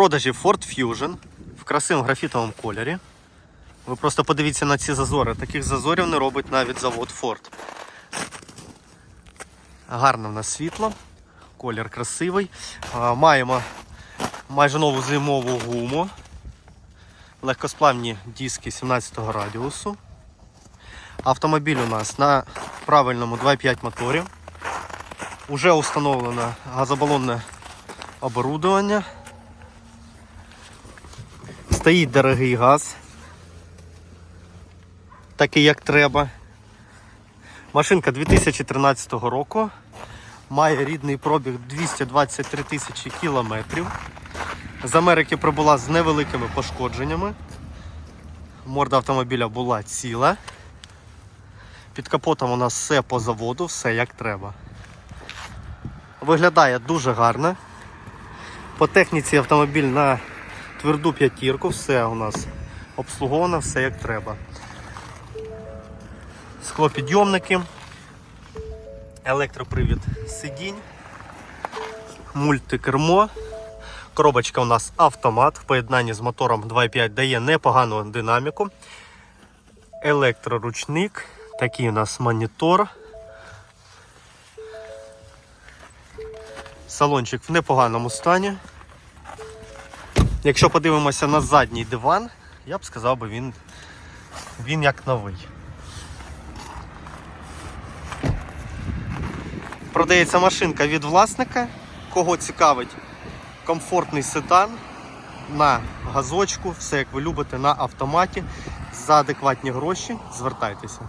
продажі Ford Fusion в красивому графітовому кольорі. Ви просто подивіться на ці зазори. Таких зазорів не робить навіть завод Ford. Гарне в нас світло, колір красивий. Маємо майже нову зимову гуму. Легкосплавні диски 17 радіусу. Автомобіль у нас на правильному 2.5 моторі. Уже установлено газобалонне оборудовання. Стоїть дорогий газ. Такий як треба. Машинка 2013 року. Має рідний пробіг 223 тисячі кілометрів. З Америки прибула з невеликими пошкодженнями. Морда автомобіля була ціла. Під капотом у нас все по заводу, все як треба. Виглядає дуже гарно. По техніці автомобіль на тверду п'ятірку, все у нас обслуговано, все як треба. Склопідйомники, електропривід сидінь, мультикермо. Коробочка у нас автомат в поєднанні з мотором 2.5 дає непогану динаміку. Електроручник, такий у нас монітор. Салончик в непоганому стані. Якщо подивимося на задній диван, я б сказав би він, він як новий. Продається машинка від власника. Кого цікавить комфортний седан на газочку, все як ви любите, на автоматі за адекватні гроші. Звертайтеся.